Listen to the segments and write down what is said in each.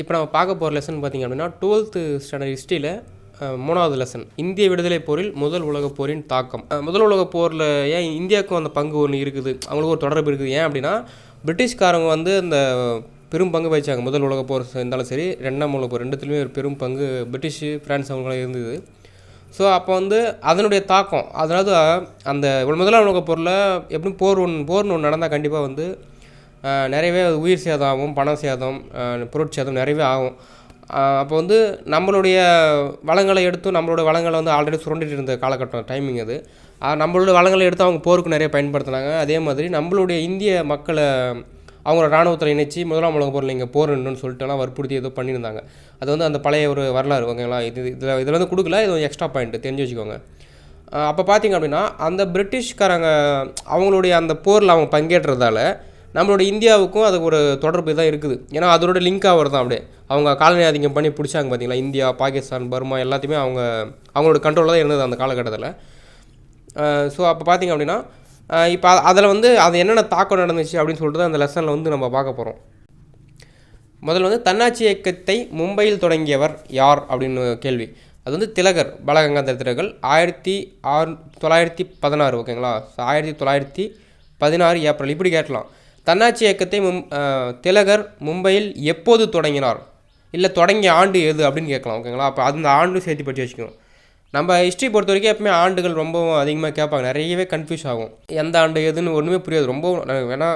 இப்போ நம்ம பார்க்க போகிற லெசன் பார்த்திங்க அப்படின்னா டுவெல்த்து ஸ்டாண்டர்ட் ஹிஸ்ட்ரியில் மூணாவது லெசன் இந்திய விடுதலை போரில் முதல் உலகப் போரின் தாக்கம். முதல் உலகப் போரில் ஏன் இந்தியாவுக்கும் அந்த பங்கு ஒன்று இருக்குது? அவங்களுக்கு ஒரு தொடர்பு இருக்குது. ஏன் அப்படின்னா பிரிட்டிஷ்காரங்க வந்து அந்த பெரும் பங்கு வகிச்சாங்க. முதல் உலகப் போர் இருந்தாலும் சரி ரெண்டாம் உலகப் போர் ரெண்டுத்துலேயுமே ஒரு பெரும் பங்கு பிரிட்டிஷ் பிரான்ஸ் அவங்களாம் இருந்தது. ஸோ அப்போ வந்து அதனுடைய தாக்கம் அதாவது அந்த முதலாம் உலகப் போரில் எப்படியும் போர் ஒன்று போர்னு ஒன்று நடந்தால் கண்டிப்பாக வந்து நிறையவே உயிர் சேதம் ஆகும் பண சேதம் பொருட்சேதம் நிறையவே ஆகும். அப்போ வந்து நம்மளுடைய வளங்களை எடுத்து நம்மளோட வளங்களை வந்து ஆல்ரெடி சுரண்டிட்டு இருந்த காலகட்டம் டைமிங் அது. நம்மளோட வளங்களை எடுத்து அவங்க போருக்கு நிறைய பயன்படுத்தினாங்க. அதே மாதிரி நம்மளுடைய இந்திய மக்களை அவங்கள இராணுவத்தில் இணைச்சி முதலாம் உலக போரில் இங்கே போர் போரணுன்னு சொல்லிட்டுலாம் வற்புறுத்தி ஏதோ பண்ணியிருந்தாங்க. அது வந்து அந்த பழைய ஒரு வரலாறு ஓகேங்களா? இது இதில் இதில் வந்து கொடுக்கல இது எக்ஸ்ட்ரா பாயிண்ட் தெரிஞ்சு வச்சுக்கோங்க. அப்போ பார்த்தீங்க அப்படின்னா அந்த பிரிட்டிஷ்காரங்க அவங்களுடைய அந்த போரில் அவங்க பங்கேற்றதால நம்மளோட இந்தியாவுக்கும் அது ஒரு தொடர்பு தான் இருக்குது. ஏன்னா அதோட லிங்க் ஆகிறது தான் அப்படியே. அவங்க காலனி ஆதிக்கம் பண்ணி பிடிச்சாங்க பார்த்தீங்களா இந்தியா பாகிஸ்தான் பர்மா எல்லாத்தையுமே அவங்க அவங்களோட கண்ட்ரோலில் தான் இருந்தது அந்த காலகட்டத்தில். ஸோ அப்போ பார்த்தீங்க அப்படின்னா இப்போ அதில் வந்து அது என்னென்ன தாக்கம் நடந்துச்சு அப்படின்னு சொல்லிட்டு தான் அந்த லெசனில் வந்து நம்ம பார்க்க போகிறோம் முதல்ல வந்து தன்னாட்சி இயக்கத்தை மும்பையில் தொடங்கியவர் யார் அப்படின்னு கேள்வி. அது வந்து திலகர் பாலகங்காதர திலகர் ஆயிரத்தி ஆறு தொள்ளாயிரத்தி பதினாறு ஓகேங்களா ஆயிரத்தி தொள்ளாயிரத்தி பதினாறு ஏப்ரல். இப்படி கேட்கலாம். தன்னாட்சி இயக்கத்தை மும் திலகர் மும்பையில் எப்போது தொடங்கினார்? இல்லை தொடங்கிய ஆண்டு எது அப்படின்னு கேட்கலாம் ஓகேங்களா அப்போ அந்த ஆண்டு சேர்த்து படித்து வச்சுக்கணும். நம்ம ஹிஸ்ட்ரி பொறுத்த வரைக்கும் எப்பவுமே ஆண்டுகள் ரொம்பவும் அதிகமாக கேட்பாங்க. நிறையவே கன்ஃபியூஸ் ஆகும். எந்த ஆண்டு எதுன்னு ஒன்றுமே புரியாது. ரொம்ப வேணா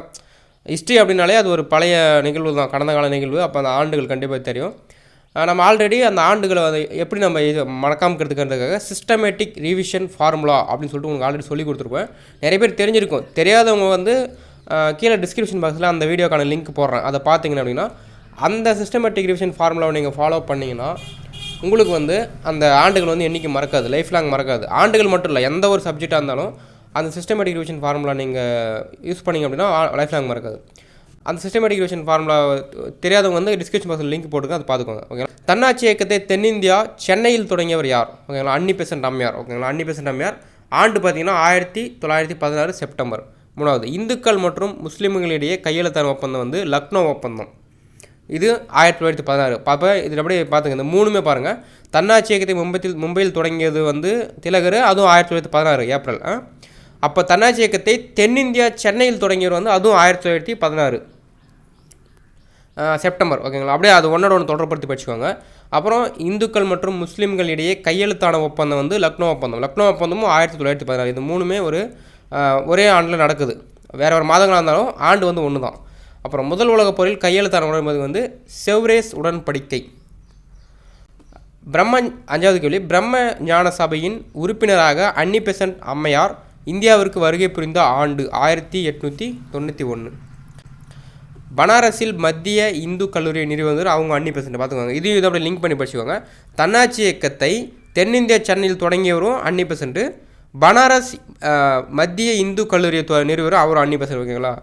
ஹிஸ்ட்ரி அப்படின்னாலே அது ஒரு பழைய நிகழ்வு தான். கடந்த கால நிகழ்வு. அப்போ அந்த ஆண்டுகள் கண்டிப்பாக தெரியும். நம்ம ஆல்ரெடி அந்த ஆண்டுகளை வந்து எப்படி நம்ம இது மறக்காமக்கிறதுக்குன்றதுக்காக சிஸ்டமேட்டிக் ரிவிஷன் ஃபார்முலா அப்படின்னு சொல்லிட்டு உங்களுக்கு ஆல்ரெடி சொல்லி கொடுத்துருப்பேன். நிறைய பேர் தெரிஞ்சிருக்கும். தெரியாதவங்க வந்து கீழே டிஸ்கிரிப்ஷன் பாக்ஸில் அந்த வீடியோக்கான லிங்க் போடுறேன். அதை பார்த்தீங்கன்னா அப்படின்னா அந்த சிஸ்டமேட்டிக் ரிவிஷன் ஃபார்முலாவை நீங்கள் ஃபாலோ பண்ணிங்கன்னா உங்களுக்கு வந்து அந்த ஆண்டுகள் வந்து என்றைக்கும் மறக்காது லைஃப் லாங் மறக்காது. ஆண்டுகள் மட்டும் இல்லை எந்த ஒரு சப்ஜெக்டாக இருந்தாலும் அந்த சிஸ்டமேட்டிக் ரிவிஷன் ஃபார்முலா நீங்கள் யூஸ் பண்ணீங்க அப்படின்னா லைஃப் லாங் மறக்காது. அந்த சிஸ்டமேட்டிக் ரிவிஷன் ஃபார்முலா தெரியாதவங்க வந்து டிஸ்கிரிப்ஷன் பாக்ஸில் லிங்க் போட்டுங்க அதை பார்த்துக்கோங்க ஓகேங்களா தன்னாட்சி இயக்கத்தை தென்னிந்தியா சென்னையில் தொடங்கியவர் யார் ஓகேங்களா அன்னி பெசன்ட் அம்மையார் ஓகேங்களா அன்னி பெசன்ட் அம்மையார் ஆண்டு பார்த்தீங்கன்னா ஆயிரத்தி தொள்ளாயிரத்தி பதினாறு செப்டம்பர். மூணாவது இந்துக்கள் மற்றும் முஸ்லீம்களிடையே கையெழுத்தான ஒப்பந்தம் வந்து லக்னோ ஒப்பந்தம். இது ஆயிரத்தி தொள்ளாயிரத்தி பதினாறு. அப்போ இதில் அப்படியே பார்த்துங்க இந்த மூணுமே பாருங்கள் தன்னாட்சி இயக்கத்தை மும்பையில் மும்பையில் தொடங்கியது வந்து திலகர் அதுவும் ஆயிரத்தி தொள்ளாயிரத்தி பதினாறு ஏப்ரல் ஆ? அப்போ தன்னாட்சி இயக்கத்தை தென்னிந்தியா சென்னையில் தொடங்கியவர் வந்து அதுவும் ஆயிரத்தி தொள்ளாயிரத்தி பதினாறு. செப்டம்பர் ஓகேங்களா? அப்படியே அது ஒன்றோட ஒன்று தொடர்படுத்தி படிச்சுக்கோங்க. அப்புறம் இந்துக்கள் மற்றும் முஸ்லீம்கள் இடையே கையெழுத்தான ஒப்பந்தம் வந்து லக்னோ ஒப்பந்தம். லக்னோ ஒப்பந்தமும் ஆயிரத்தி தொள்ளாயிரத்தி பதினாறு. இது மூணுமே ஒரு ஒரே ஆண்டில் நடக்குது. வேறு வேறு மாதங்களாக இருந்தாலும் ஆண்டு வந்து ஒன்று தான் அப்புறம் முதல் உலகப் போரில் கையெழுத்தான உடன்படி வந்து செவ்ரேஸ் உடன்படிக்கை. பிரம்ம அஞ்சாவது கேள்வி. பிரம்ம ஞான சபையின் உறுப்பினராக அன்னி பெசன்ட் அம்மையார் இந்தியாவிற்கு வருகை புரிந்த ஆண்டு ஆயிரத்தி எட்நூற்றி தொண்ணூற்றி ஒன்று பனாரஸில் மத்திய இந்து கல்லூரி நிறுவனர் அவங்க அன்னி பெசன்ட் பார்த்துக்கோங்க. இதையும் இதை அப்படியே லிங்க் பண்ணி படிச்சுக்கோங்க. தன்னாட்சி இயக்கத்தை தென்னிந்திய சென்னையில் தொடங்கியவரும் அன்னி பெசன்ட்டு பனாரஸ் மத்திய இந்து கல்லூரியை தொ- நிறுவனர் அவரும் அன்னி பெசன்ட் ஓகேங்களா?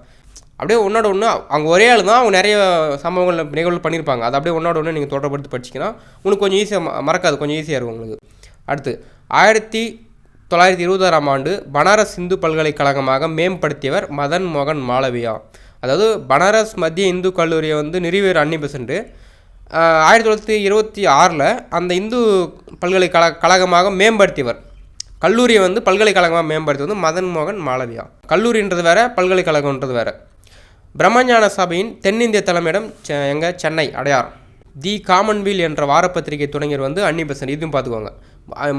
அப்படியே ஒன்றோட ஒன்று அவங்க ஒரே ஆள் தான் அவங்க நிறைய சம்பவங்கள் நிகழ்வு பண்ணியிருப்பாங்க. அதை அப்படியே ஒன்றோட ஒன்று நீங்கள் தொடர்படுத்தி படிச்சிங்கன்னா உங்களுக்கு கொஞ்சம் ஈஸியாக மறக்காது கொஞ்சம் ஈஸியாக இருக்கும் உங்களுக்கு. அடுத்து ஆயிரத்தி தொள்ளாயிரத்தி இருபதாறாம் ஆண்டு பனாரஸ் இந்து பல்கலைக்கழகமாக மேம்படுத்தியவர் மதன் மோகன் மாளவியா. அதாவது பனாரஸ் மத்திய இந்து கல்லூரியை வந்து நிறுவியர் அன்னி பெசன்ட்டு ஆயிரத்தி தொள்ளாயிரத்தி இருபத்தி ஆறில் அந்த இந்து பல்கலைக்கழக கழகமாக மேம்படுத்தியவர். கல்லூரியை வந்து பல்கலைக்கழகமாக மேம்படுத்தி வந்து மதன் மோகன் மாளவியா. கல்லூரின்றது வேற பல்கலைக்கழகம்ன்றது வேற. பிரம்மஞான சபையின் தென்னிந்திய தலைமையிடம் செ சென்னை அடையார். தி காமன்வீல் என்ற வாரப்பத்திரிகை தொடங்கியவர் வந்து அன்னி பெசன்ட். இதுவும் பார்த்துக்கோங்க.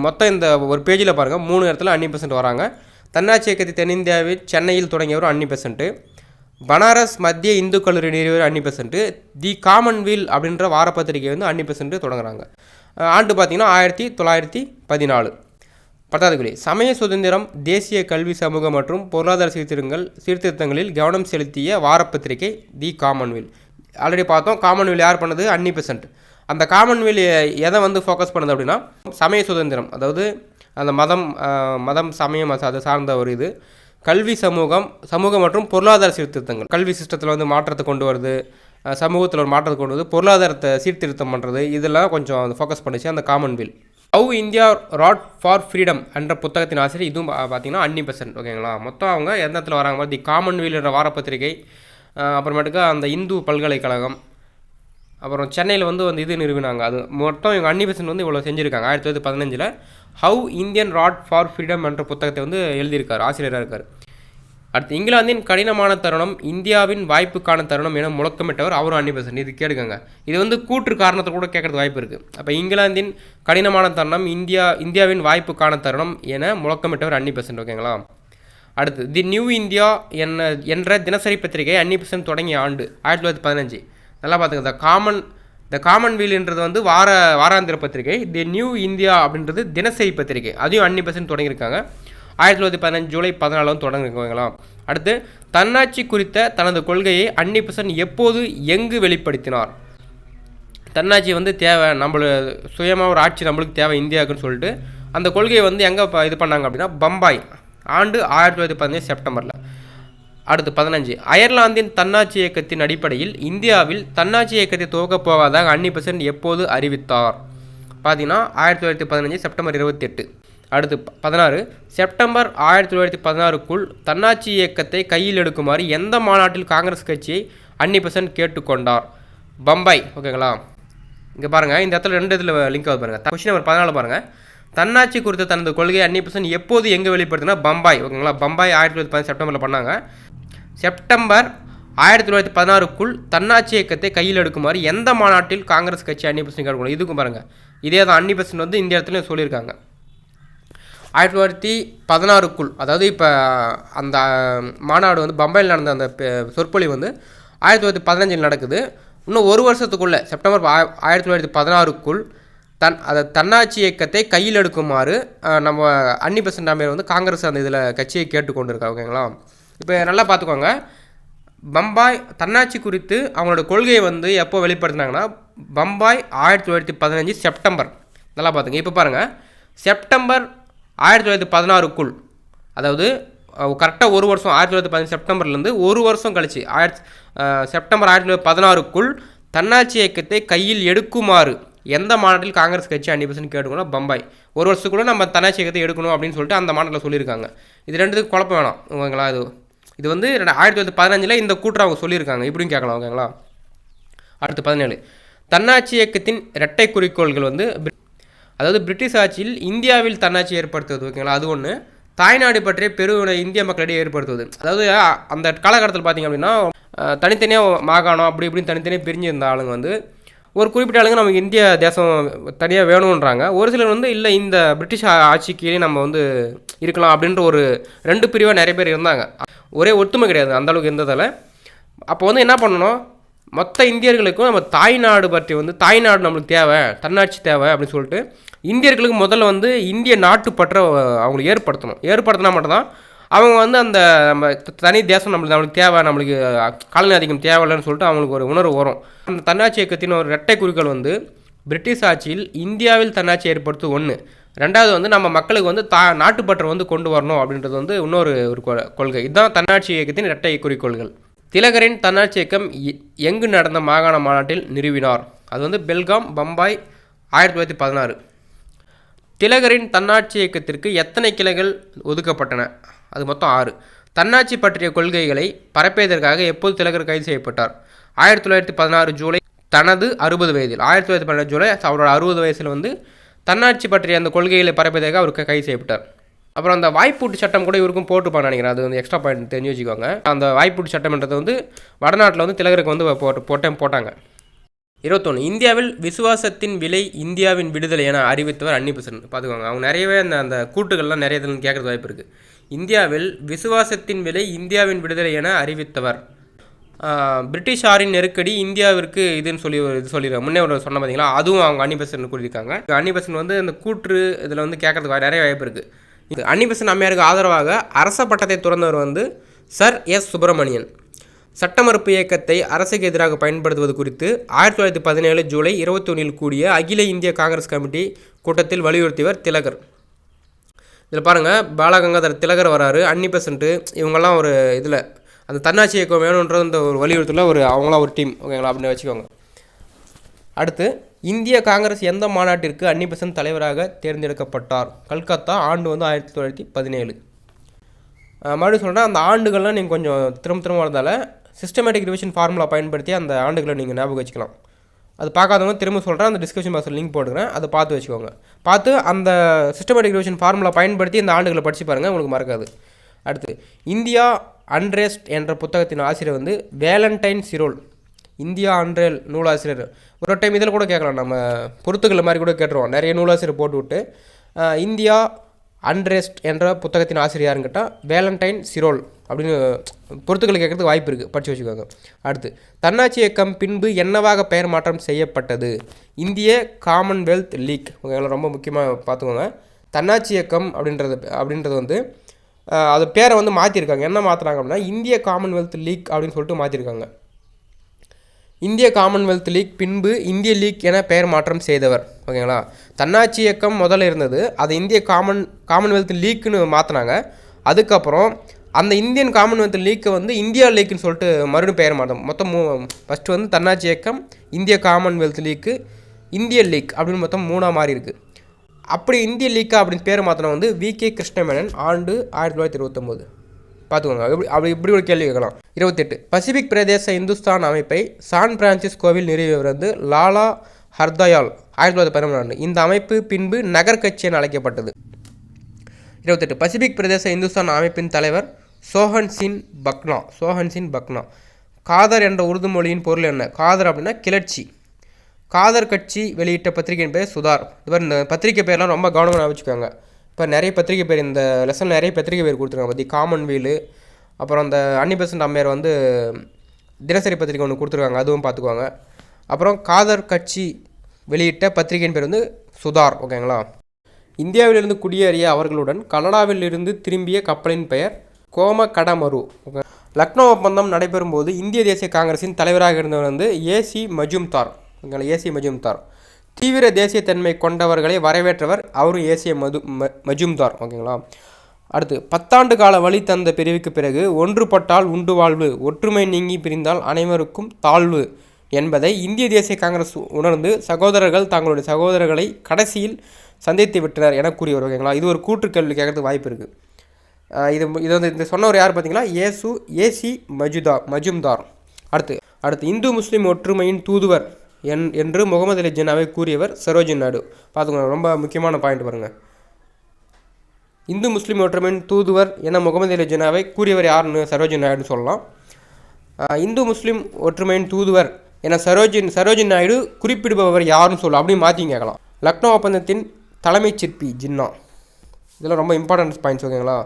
மொத்தம் இந்த ஒரு பேஜில் பாருங்கள் மூணு இடத்துல அன்னி பெசன்ட் வராங்க. தன்னாட்சி இயக்கத்தை தென்னிந்தியாவில் சென்னையில் தொடங்கியவர் அன்னி பெசன்ட்டு பனாரஸ் மத்திய இந்து கல்லூரி நிறுவனர் அன்னி பெசன்ட்டு தி காமன்வீல் அப்படின்ற வாரப்பத்திரிகை வந்து அன்னி பெசன்ட்டு தொடங்குறாங்க. ஆண்டு பார்த்திங்கன்னா ஆயிரத்தி தொள்ளாயிரத்தி பதினாலு. பத்தாவது சமய சுதந்திரம் தேசிய கல்வி சமூக மற்றும் பொருளாதார சீர்திருத்தங்கள் சீர்திருத்தங்களில் கவனம் செலுத்திய வாரப்பத்திரிகை தி காமன்வெல் ஆல்ரெடி பார்த்தோம் காமன்வெல் யார் பண்ணது? Annie Besant. அந்த காமன்வெல் எதை வந்து ஃபோக்கஸ் பண்ணுது அப்படின்னா சமய சுதந்திரம். அதாவது அந்த மதம் மதம் சமயம் அது சார்ந்த ஒரு இது. கல்வி சமூகம் சமூக மற்றும் பொருளாதார சீர்திருத்தங்கள். கல்வி சிஸ்டத்தில் வந்து மாற்றத்தை கொண்டு வருது. சமூகத்தில் ஒரு மாற்றத்தை கொண்டு வருது. பொருளாதாரத்தை சீர்திருத்தம் பண்ணுறது இதெல்லாம் கொஞ்சம் ஃபோக்கஸ் பண்ணுச்சு அந்த commonweal how India wrought for freedom என்ற புத்தகத்தின் ஆசிரியர் இதுவும் பா- பார்த்தீங்கன்னா அன்னி பெசன்ட் ஓகேங்களா மொத்தம் அவங்க எந்த இடத்துல வராங்க தி காமன்வெல் என்ற வாரப்பத்திரிகை அப்புறமேட்டுக்கு அந்த இந்து பல்கலைக்கழகம் அப்புறம் சென்னையில் வந்து வந்து இது நிறுவினாங்க. அது மொத்தம் இவங்க அன்னி பெசன்ட் வந்து இவ்வளோ செஞ்சுருக்காங்க ஆயிரத்தி தொள்ளாயிரத்தி பதினஞ்சில். How Indian wrought for freedom என்ற புத்தகத்தை வந்து எழுதியிருக்கார் ஆசிரியராக இருக்கார். அடுத்து இங்கிலாந்தின் கடினமான தருணம் இந்தியாவின் வாய்ப்புக்கான தருணம் என முழக்கமிட்டவர் அவரும் அன்னி பெசன்ட். இது கேளுங்க இது வந்து கூற்று காரணத்தை கூட கேட்கறது வாய்ப்பு இருக்குது அப்போ இங்கிலாந்தின் கடினமான தருணம் இந்தியா இந்தியாவின் வாய்ப்புக்கான தருணம் என முழக்கமிட்டவர் அன்னி பெசன்ட் ஓகேங்களா? அடுத்து தி நியூ இந்தியா என்ன என்ற தினசரி பத்திரிகை அன்னி பெசன்ட் தொடங்கிய ஆண்டு ஆயிரத்தி தொள்ளாயிரத்தி பதினஞ்சு. நல்லா பார்த்துங்க த காமன் த காமன்வீல்ன்றது வந்து வார வாராந்திர பத்திரிகை. தி நியூ இந்தியா அப்படின்றது தினசரி பத்திரிகை. அதையும் அன்னி பெசன்ட் தொடங்கியிருக்காங்க. ஆயிரத்தி தொள்ளாயிரத்தி பதினஞ்சு ஜூலை பதினாலும் தொடங்குவாங்களாம் அடுத்து தன்னாட்சி குறித்த தனது கொள்கையை அன்னி பெசன் எப்போது எங்கு வெளிப்படுத்தினார்? தன்னாட்சி வந்து தேவை நம்மளுக்கு சுயமாக ஒரு ஆட்சி நம்மளுக்கு தேவை இந்தியாவுக்குன்னு சொல்லிட்டு அந்த கொள்கையை வந்து எங்கே இது பண்ணாங்க அப்படின்னா பம்பாய். ஆண்டு ஆயிரத்தி தொள்ளாயிரத்தி பதினஞ்சு செப்டம்பரில். அடுத்து பதினஞ்சு. அயர்லாந்தின் தன்னாட்சி இயக்கத்தின் அடிப்படையில் இந்தியாவில் தன்னாட்சி இயக்கத்தை துவக்கப் போவதாக அன்னி பெசன்ட் எப்போது அறிவித்தார்? பார்த்தீங்கன்னா ஆயிரத்தி தொள்ளாயிரத்தி பதினஞ்சு செப்டம்பர் இருபத்தெட்டு. அடுத்து பதினாறு. செப்டம்பர் ஆயிரத்தி தொள்ளாயிரத்தி பதினாறுக்குள் தன்னாட்சி இயக்கத்தை கையில் எடுக்குமாறு எந்த மாநாட்டில் காங்கிரஸ் கட்சியை அன்னி பெசன்ட் கேட்டுக்கொண்டார்? பம்பாய் ஓகேங்களா? இங்கே பாருங்கள் இந்த இடத்துல ரெண்டு இதில் லிங்க் ஆகுது பாருங்கள் கொஸ்டின் நம்பர் பதினாலு பாருங்கள் தன்னாட்சி குறித்த தனது கொள்கையை அன்னி பெசன்ட் எப்போது எங்கே வெளிப்படுத்தினா பம்பாய் ஓகேங்களா? பம்பாய் ஆயிரத்தி தொள்ளாயிரத்தி பதினஞ்சு செப்டம்பரில் பண்ணாங்க. செப்டம்பர் ஆயிரத்தி தொள்ளாயிரத்தி பதினாறுக்குள் தன்னாட்சி இயக்கத்தை கையில் எடுக்குமாறு எந்த மாநாட்டில் காங்கிரஸ் கட்சி அன்னி பெசன்ட் கேட்கணும் இதுக்கும் பாருங்கள் இதே தான் அன்னி பெசன்ட் வந்து இந்த இடத்துல சொல்லியிருக்காங்க. ஆயிரத்தி தொள்ளாயிரத்தி பதினாறுக்குள் அதாவது இப்போ அந்த மாநாடு வந்து பம்பாயில் நடந்த அந்த சொற்பொழி சொற்பொழிவு வந்து ஆயிரத்தி தொள்ளாயிரத்தி பதினஞ்சில் நடக்குது. இன்னும் ஒரு வருஷத்துக்குள்ளே செப்டம்பர் ஆயிரத்தி தொள்ளாயிரத்தி பதினாறுக்குள் தன் அதை தன்னாட்சி இயக்கத்தை கையில் எடுக்குமாறு நம்ம அன்னி பெசன்ட் அமீர் வந்து காங்கிரஸ் அந்த இதில் கட்சியை கேட்டுக்கொண்டிருக்கா ஓகேங்களா? இப்போ நல்லா பார்த்துக்கோங்க பம்பாய் தன்னாட்சி குறித்து அவங்களோட கொள்கையை வந்து எப்போ வெளிப்படுத்தினாங்கன்னா பம்பாய் ஆயிரத்தி தொள்ளாயிரத்தி பதினஞ்சு செப்டம்பர். நல்லா பார்த்துங்க இப்போ பாருங்கள் செப்டம்பர் ஆயிரத்தி தொள்ளாயிரத்தி பதினாறுக்குள் அதாவது கரெக்டாக ஒரு வருஷம் ஆயிரத்தி தொள்ளாயிரத்தி பதினஞ்சு செப்டம்பர்லேருந்து ஒரு வருஷம் கழிச்சு ஆயிரத்தி செப்டம்பர் ஆயிரத்தி தொள்ளாயிரத்தி பதினாறுக்குள் தன்னாட்சி இயக்கத்தை கையில் எடுக்குமாறு எந்த மாநாட்டில் காங்கிரஸ் கட்சி அன்னி பெர்சன்ட் கேட்டுக்கணும் பம்பாய். ஒரு வருஷத்துக்குள்ள நம்ம தன்னாட்சி இயக்கத்தை எடுக்கணும் அப்படின்னு சொல்லிட்டு அந்த மாநாட்டில் சொல்லியிருக்காங்க. இது ரெண்டுத்துக்கு குழப்பம் வேணாம் ஓகேங்களா? இது இது வந்து ரெண்டு- ஆயிரத்தி தொள்ளாயிரத்தி பதினஞ்சில் இந்த கூற்று அவங்க சொல்லியிருக்காங்க. இப்படியும் கேட்கலாம் ஓகேங்களா? அடுத்து பதினேழு. தன்னாட்சி இயக்கத்தின் இரட்டை குறிக்கோள்கள் வந்து அதாவது பிரிட்டிஷ் ஆட்சியில் இந்தியாவில் தன்னாட்சி ஏற்படுத்துவது ஓகேங்களா? அது ஒன்று தாய்நாடு பற்றிய பெருவினை இந்திய மக்களிடையே ஏற்படுத்துவது. அதாவது அந்த காலகட்டத்தில் பார்த்திங்க அப்படின்னா தனித்தனியாக மாகாணம் அப்படி இப்படின்னு தனித்தனியாக பிரிஞ்சிருந்த ஆளுங்க வந்து ஒரு குறிப்பிட்ட ஆளுங்க நமக்கு இந்திய தேசம் தனியாக வேணுன்றாங்க ஒரு சிலர் வந்து இல்லை இந்த பிரிட்டிஷ் ஆட்சி கீழே நம்ம வந்து இருக்கலாம் அப்படின்ற ஒரு ரெண்டு பிரிவாக நிறைய பேர் இருந்தாங்க. ஒரே ஒத்துமை கிடையாது அந்த அளவுக்கு இருந்ததால். அப்போ வந்து என்ன பண்ணணும்? மொத்த இந்தியர்களுக்கும் நம்ம தாய்நாடு பற்றி வந்து தாய்நாடு நம்மளுக்கு தேவை தன்னாட்சி தேவை அப்படின்னு சொல்லிட்டு இந்தியர்களுக்கு முதல்ல வந்து இந்திய நாட்டுப்பற்ற அவங்களுக்கு ஏற்படுத்தணும். ஏற்படுத்தினா மட்டும்தான் அவங்க வந்து அந்த நம்ம தனி தேசம் நம்மளுக்கு நம்மளுக்கு தேவை நம்மளுக்கு காலனி அதிகம் தேவையில்லைன்னு சொல்லிட்டு அவங்களுக்கு ஒரு உணர்வு வரும். அந்த தன்னாட்சி இயக்கத்தின் ஒரு இரட்டை குறிக்கோள் வந்து பிரிட்டிஷ் ஆட்சியில் இந்தியாவில் தன்னாட்சி ஏற்படுத்து ஒன்று ரெண்டாவது வந்து நம்ம மக்களுக்கு வந்து தா நாட்டுப்பற்றை வந்து கொண்டு வரணும் அப்படின்றது வந்து இன்னொரு ஒரு கொள்கை. இதுதான் தன்னாட்சி இயக்கத்தின் இரட்டை குறிக்கோள்கள். திலகரின் தன்னாட்சி இயக்கம் எங்கு நடந்த மாகாண மாநாட்டில் நிறுவினார்? அது வந்து பெல்காம் பம்பாய் ஆயிரத்தி தொள்ளாயிரத்தி பதினாறு. திலகரின் தன்னாட்சி இயக்கத்திற்கு எத்தனை கிளைகள் ஒதுக்கப்பட்டன? அது மொத்தம் ஆறு. தன்னாட்சி பற்றிய கொள்கைகளை பரப்பியதற்காக எப்போது திலகர் கைது செய்யப்பட்டார்? ஆயிரத்தி தொள்ளாயிரத்தி பதினாறு ஜூலை தனது அறுபது வயதில் ஆயிரத்தி தொள்ளாயிரத்தி பதினாறு ஜூலை அவரோட அறுபது வயசில் வந்து தன்னாட்சி பற்றிய அந்த கொள்கைகளை பரப்பியதற்காக அவர் கைது செய்யப்பட்டார். அப்புறம் அந்த வாய்ப்பூட்டு சட்டம் கூட இவருக்கும் போட்டுப்பான்னு நினைக்கிறேன். அது வந்து எக்ஸ்ட்ரா பாயிண்ட் தெரிஞ்சு வச்சுக்கோங்க அந்த வாய்ப்பூட்டு சட்டம்ன்றது வந்து வடநாட்டில் வந்து திலகருக்கு வந்து போட்டு போட்டேன் போட்டாங்க. இருபத்தொன்று இந்தியாவில் விசுவாசத்தின் விலை இந்தியாவின் விடுதலை என அறிவித்தவர் அன்னி பார்த்துக்கோங்க அவங்க நிறையவே அந்த அந்த கூட்டுகள்லாம் நிறைய இதில் கேட்குறது வாய்ப்பு இருக்குது இந்தியாவில் விசுவாசத்தின் விலை இந்தியாவின் விடுதலை என அறிவித்தவர். பிரிட்டிஷாரின் நெருக்கடி இந்தியாவிற்கு இதுன்னு சொல்லி ஒரு இது சொல்லிடுறாங்க. முன்னே ஒரு சொன்ன பார்த்தீங்களா அதுவும் அவங்க அன்னி கூறியிருக்காங்க. அன்னிபசன் வந்து அந்த கூற்று இதில் வந்து கேட்குறதுக்கு நிறைய வாய்ப்பு இருக்குது இது அன்னி பெசன்ட் அம்மையாருக்கு ஆதரவாக அரச பட்டத்தை துறந்தவர் வந்து சர் எஸ் சுப்பிரமணியன். சட்ட மறுப்பு இயக்கத்தை அரசுக்கு எதிராக பயன்படுத்துவது குறித்து ஆயிரத்தி தொள்ளாயிரத்தி பதினேழு ஜூலை இருபத்தி ஒன்றில் கூடிய அகில இந்திய காங்கிரஸ் கமிட்டி கூட்டத்தில் வலியுறுத்தியவர் திலகர். இதில் பாருங்கள் பாலகங்காதர் திலகர் வராரு அன்னி பெசன்ட்டு இவங்கெல்லாம் ஒரு இதில் அந்த தன்னாட்சி இயக்கம் வேணுன்ற இந்த ஒரு வலியுறுத்தல ஒரு அவங்களாம் ஒரு டீம் ஓகேங்களா அப்படின்னு வச்சுக்கோங்க. அடுத்து இந்திய காங்கிரஸ் எந்த மாநாட்டிற்கு அன்னி பெசன்ட் தலைவராக தேர்ந்தெடுக்கப்பட்டார்? கல்கத்தா ஆண்டு வந்து ஆயிரத்தி தொள்ளாயிரத்தி பதினேழு. மறுபடியும் சொல்கிறேன் அந்த ஆண்டுகள்லாம் நீங்கள் கொஞ்சம் திரும்ப திரும்ப வரதால சிஸ்டமேட்டிக் ரிவிஷன் ஃபார்முலா பயன்படுத்தி அந்த ஆண்டுகளை நீங்கள் ஞாபகம் வச்சுக்கலாம். அது பார்க்காதவங்க திரும்ப சொல்கிறேன் அந்த டிஸ்கிரிப்ஷன் பாக்ஸில் லிங்க் போட்டுக்கிறேன் அதை பார்த்து வச்சுக்கோங்க. பார்த்து அந்த சிஸ்டமேட்டிக் ரிவிஷன் ஃபார்முலா பயன்படுத்தி இந்த ஆண்டுகளை படித்து பாருங்கள் உங்களுக்கு மறக்காது. அடுத்து இந்தியா அன்ரெஸ்ட் என்ற புத்தகத்தின் ஆசிரியர் வந்து வேலண்டைன் சிரோல். இந்தியா அன்ரேல் நூலாசிரியர். ஒரு டைம் இதில் கூட கேட்கலாம். நம்ம பொறுத்துக்கள் மாதிரி கூட கேட்டுருவோம். நிறைய நூலாசிரியர் போட்டுவிட்டு இந்தியா அன்ரெஸ்ட் என்ற புத்தகத்தின் ஆசிரியர்னு கேட்டால் வேலண்டைன் சிரோல் அப்படின்னு பொறுத்துக்கள் கேட்கறதுக்கு வாய்ப்பு இருக்குது படித்து வச்சுக்கோங்க. அடுத்து தன்னாட்சி இயக்கம் பின்பு என்னவாக பெயர் மாற்றம் செய்யப்பட்டது? இந்திய காமன்வெல்த் லீக். ஓகேங்களா ரொம்ப முக்கியமாக பார்த்துக்கோங்க. தன்னாட்சி இயக்கம் அப்படின்றது அப்படின்றது வந்து அது பேரை வந்து மாற்றிருக்காங்க என்ன மாற்றுறாங்க அப்படின்னா இந்திய காமன்வெல்த் லீக் அப்படின்னு சொல்லிட்டு மாற்றிருக்காங்க இந்திய காமன்வெல்த் லீக் பின்பு இந்திய லீக் என பெயர் மாற்றம் செய்தவர். ஓகேங்களா? தன்னாட்சி இயக்கம் முதல்ல இருந்தது. அதை இந்திய காமன் காமன்வெல்த் லீக்குன்னு மாற்றினாங்க அதுக்கப்புறம் அந்த இந்தியன் காமன்வெல்த் லீக்கை வந்து இந்தியா லீக்னு சொல்லிட்டு மறுபடியும் பெயர் மாற்றம் மொத்தம் மூ ஃபஸ்ட்டு வந்து தன்னாட்சி இயக்கம் இந்திய காமன்வெல்த் லீக்கு இந்திய லீக் அப்படின்னு மொத்தம் மூணாக மாறி இருக்குது அப்படி இந்திய லீக்கா அப்படின்னு பேர் மாற்றின வந்து வி கே கிருஷ்ணமேனன் ஆண்டு ஆயிரத்தி தொள்ளாயிரத்தி இருபத்தொம்போது. பார்த்துக்கோங்க. எப்படி அப்படி இப்படி ஒரு கேள்வி கேட்கலாம். இருபத்தெட்டு. பசிபிக் பிரதேச இந்துஸ்தான் அமைப்பை சான் பிரான்சிஸ்கோவில் நிறுவியவர் வந்து லாலா ஹர்தயால் ஆயிரத்தி தொள்ளாயிரத்தி பதினொன்று ஆண்டு இந்த அமைப்பு பின்பு நகர் கட்சி என அழைக்கப்பட்டது. இருபத்தெட்டு. பசிபிக் பிரதேச இந்துஸ்தான் அமைப்பின் தலைவர் சோஹன் சின் பக்னா. சோஹன் சின் பக்னா. காதர் என்ற உருது மொழியின் பொருள் என்ன? காதர் அப்படின்னா கிளர்ச்சி. காதர் கட்சி வெளியிட்ட பத்திரிகையின் பேர் சுதார். இது மாதிரி இந்த பத்திரிகை பேர்லாம் ரொம்ப கவனமாக வச்சுக்கோங்க. இப்போ நிறைய பத்திரிகை பேர் இந்த லெசன் நிறைய பத்திரிகை பேர் கொடுத்துருக்காங்க. பற்றி காமன்வீலு அப்புறம் அந்த அன்னிபெசன்ட் அம்மையார் வந்து தினசரி பத்திரிகை ஒன்று கொடுத்துருக்காங்க. அதுவும் பார்த்துக்குவாங்க அப்புறம் காதர் கட்சி வெளியிட்ட பத்திரிகையின் பேர் வந்து சுதார் ஓகேங்களா? இந்தியாவிலிருந்து குடியேறிய அவர்களுடன் கனடாவிலிருந்து திரும்பிய கப்பலின் பெயர் கோம கடமரு ஓகே. லக்னோ ஒப்பந்தம் நடைபெறும் போது இந்திய தேசிய காங்கிரசின் தலைவராக இருந்தவர் வந்து ஏசி மஜும்தார் ஓகேங்களா? A C Majumdar. தீவிர தேசியத்தன்மை கொண்டவர்களை வரவேற்றவர் அவரும் ஏசிய மது ம மஜும்தார். ஓகேங்களா? அடுத்து பத்தாண்டு கால வழி தந்த பிரிவுக்கு பிறகு ஒன்றுபட்டால் உண்டு வாழ்வு ஒற்றுமை நீங்கி பிரிந்தால் அனைவருக்கும் தாழ்வு என்பதை இந்திய தேசிய காங்கிரஸ் உணர்ந்து சகோதரர்கள் தங்களுடைய சகோதரர்களை கடைசியில் சந்தித்து விட்டனர் என கூறியவர். ஓகேங்களா? இது ஒரு கூற்று கேள்வி கேட்கறதுக்கு வாய்ப்பு இருக்குது இது இது வந்து இந்த சொன்னவர் யார் பார்த்தீங்களா ஏசு ஏசி மஜுதா மஜும்தார். அடுத்து அடுத்து இந்து முஸ்லீம் ஒற்றுமையின் தூதுவர் என் என்று முகமது அலி ஜின்னாவை கூறியவர் சரோஜின் நாயுடு. பார்த்துக்கோங்க ரொம்ப முக்கியமான பாயிண்ட் பாருங்கள் இந்து முஸ்லீம் ஒற்றுமையின் தூதுவர் என முகமது அலி ஜின்னாவை கூறியவர் யாருன்னு சரோஜின் நாயுடு சொல்லலாம். இந்து முஸ்லீம் ஒற்றுமையின் தூதுவர் என சரோஜின் சரோஜின் நாயுடு குறிப்பிடுபவர் யாருன்னு சொல்லலாம். அப்படின்னு மாற்றி கேட்கலாம். லக்னோ ஒப்பந்தத்தின் தலைமைச் சிற்பி ஜின்னா. இதெல்லாம் ரொம்ப இம்பார்ட்டன்ஸ் பாயிண்ட்ஸ் ஓகேங்களா?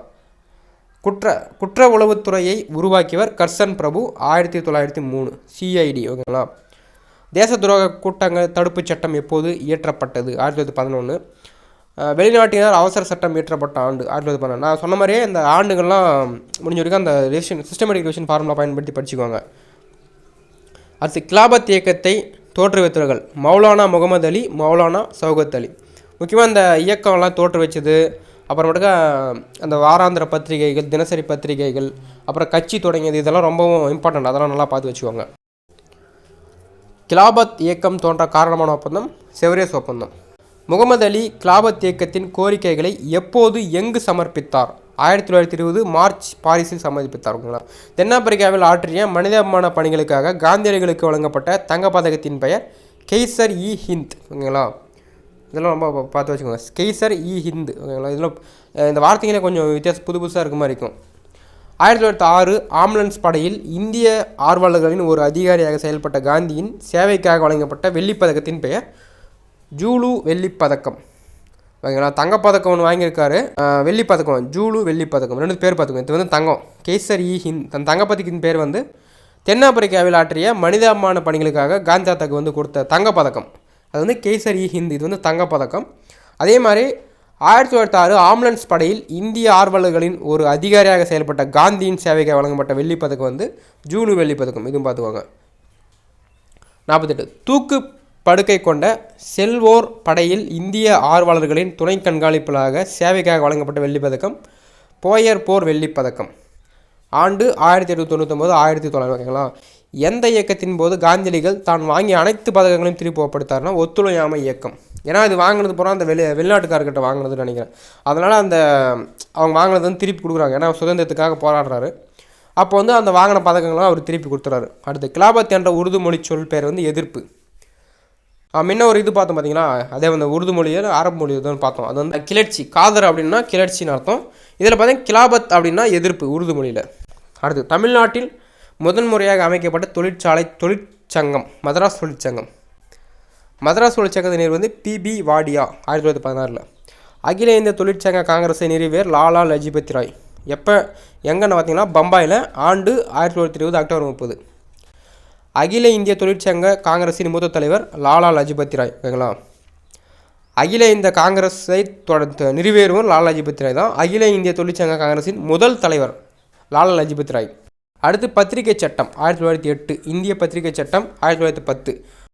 குற்ற குற்ற உளவுத்துறையை உருவாக்கியவர் கர்சன் பிரபு ஆயிரத்தி தொள்ளாயிரத்தி மூணு சிஐடி ஓகேங்களா? தேச துரோக கூட்டங்கள் தடுப்புச் சட்டம் எப்போது இயற்றப்பட்டது? ஆயிரத்தி தொள்ளாயிரத்தி பதினொன்று வெளிநாட்டினர் அவசர சட்டம் இயற்றப்பட்ட ஆண்டு ஆயிரத்தி தொள்ளாயிரத்தி பதினொன்று நான் சொன்ன மாதிரியே இந்த ஆண்டுகள்லாம் முடிஞ்ச வரைக்கும் அந்த ரிவிஷன் சிஸ்டமேட்டிக் ரிவிஷன் ஃபார்முலா பயன்படுத்தி படிச்சுக்கோங்க. அடுத்து கிலாபத் இயக்கத்தை தோற்றுவித்தவர்கள். மௌலானா முகமது அலி மௌலானா சௌகத் அலி. முக்கியமாக இந்த இயக்கம்லாம் தோற்றுவிச்சது. அப்புறமேட்டுக்கா அந்த வாராந்திர பத்திரிகைகள் தினசரி பத்திரிகைகள் அப்புறம் கட்சி தொடங்கியது இதெல்லாம் ரொம்பவும் இம்பார்ட்டண்ட் அதெல்லாம் நல்லா பார்த்து வச்சுக்கோங்க. கிலாபத் இயக்கம் தோன்ற காரணமான ஒப்பந்தம் செவரேஸ் ஒப்பந்தம். முகமது அலி கிலாபத் இயக்கத்தின் கோரிக்கைகளை எப்போது எங்கு சமர்ப்பித்தார்? ஆயிரத்தி தொள்ளாயிரத்தி இருபது மார்ச் பாரிஸில் சமர்ப்பித்தார்களா ஓகேங்களா தென்னாப்பிரிக்காவில் ஆற்றிய மனிதாபிமான பணிகளுக்காக காந்தியடிகளுக்கு வழங்கப்பட்ட தங்க பதக்கத்தின் பெயர் கெய்சர் இ. ஹிந்த் ஓகேங்களா இதெல்லாம் ரொம்ப பார்த்து வச்சுக்கோங்க. கெய்சர் இ. ஹிந்த் ஓகேங்களா இதெல்லாம் இந்த வார்த்தைகளே கொஞ்சம் வித்தியாசம் புது புதுசாக இருக்க மாதிரி இருக்கும். ஆயிரத்தி தொள்ளாயிரத்தி ஆறு ஆம்புலன்ஸ் படையில் இந்திய ஆர்வலர்களின் ஒரு அதிகாரியாக செயல்பட்ட காந்தியின் சேவைக்காக வழங்கப்பட்ட வெள்ளிப்பதக்கத்தின் பெயர் ஜூலு வெள்ளிப்பதக்கம். ஓகேங்களா? தங்கப்பதக்கம் ஒன்று வாங்கியிருக்காரு. வெள்ளிப்பதக்கம். வெள்ளிப் பதக்கம் ஜூலு வெள்ளிப் பதக்கம் ரெண்டு பேர் பார்த்துக்கோங்க. இது வந்து தங்கம். கேசர் இ ஹிந்த் தன் தங்கப்பதக்கின் பேர் வந்து தென்னாப்பிரிக்காவில் ஆற்றிய மனிதாபிமான பணிகளுக்காக காந்தி தாத்தாக்கு வந்து கொடுத்த தங்கப்பதக்கம். அது வந்து கேசர் இ ஹிந்த். இது வந்து தங்கப்பதக்கம். அதே மாதிரி ஆயிரத்தி தொள்ளாயிரத்தி ஆறு ஆம்புலன்ஸ் படையில் இந்திய ஆர்வலர்களின் ஒரு அதிகாரியாக செயல்பட்ட காந்தியின் சேவைக்காக வழங்கப்பட்ட வெள்ளிப் பதக்கம் வந்து ஜூனு வெள்ளிப்பதக்கம். இதுவும் பார்த்துக்கோங்க. நாற்பத்தெட்டு. தூக்கு படுக்கை கொண்ட செல்வோர் படையில் இந்திய ஆர்வலர்களின் துணை கண்காணிப்பாளராக சேவைக்காக வழங்கப்பட்ட வெள்ளிப்பதக்கம் போயர் போர் வெள்ளிப்பதக்கம். ஆண்டு ஆயிரத்தி எட்நூற்றி தொண்ணூத்தொம்பது ஆயிரத்தி தொள்ளாயிரம் ஓகேங்களா? எந்த இயக்கத்தின் போது காந்தியடிகள் தான் வாங்கிய அனைத்து பதக்கங்களையும் திருப்பி ஒப்படைத்தார்னா ஒத்துழையாமை இயக்கம். ஏன்னா இது வாங்கினது பூரா அந்த வெளி வெளிநாட்டுக்காரர்கிட்ட வாங்கினதுன்னு நினைக்கிறேன். அதனால் அந்த அவங்க வாங்கினது வந்து திருப்பி கொடுக்குறாங்க. ஏன்னா சுதந்திரத்துக்காக போராடுறாரு. அப்போ வந்து அந்த வாங்கின பதக்கங்களும் அவர் திருப்பி கொடுத்துறாரு. அடுத்து கிலாபத் என்ற உருது மொழி சொல் பேர் வந்து எதிர்ப்பு. முன்ன ஒரு இது பார்த்தோம் பார்த்தீங்களா அதே வந்து உருது மொழியில் அரபு மொழி இதுன்னு பார்த்தோம். அது வந்து கிளர்ச்சி காதர் அப்படின்னா கிளர்ச்சின்னு அர்த்தம். இதில் பார்த்தீங்கன்னா கிலாபத் அப்படின்னா எதிர்ப்பு உருது மொழியில். அடுத்து தமிழ்நாட்டில் முதன்முறையாக அமைக்கப்பட்ட தொழிற்சாலை தொழிற்சங்கம் மதராஸ் தொழிற்சங்கம். மதராஸ் தொழிற்சங்கத்தை நிறுவ வந்து பிபி வாடியா ஆயிரத்தி தொள்ளாயிரத்தி பதினாறில். அகில இந்திய தொழிற்சங்க காங்கிரஸை நிறுவியர் லாலா லஜபதி ராய். எப்போ எங்கன்னு பார்த்தீங்கன்னா பம்பாயில் ஆண்டு ஆயிரத்தி தொள்ளாயிரத்தி இருபது அக்டோபர் முப்பது. அகில இந்திய தொழிற்சங்க காங்கிரஸின் மூத்த தலைவர் லாலா லஜபதி ராய் ஓகேங்களா? அகில இந்த காங்கிரஸை தொடர்ந்து நிறுவேறுவர் லாலா லஜபதி ராய் தான். அகில இந்திய தொழிற்சங்க காங்கிரஸின் முதல் தலைவர் லாலா லஜபதி ராய். அடுத்து பத்திரிகை சட்டம் ஆயிரத்தி தொள்ளாயிரத்தி எட்டு இந்திய பத்திரிகை சட்டம் ஆயிரத்தி தொள்ளாயிரத்தி பத்து.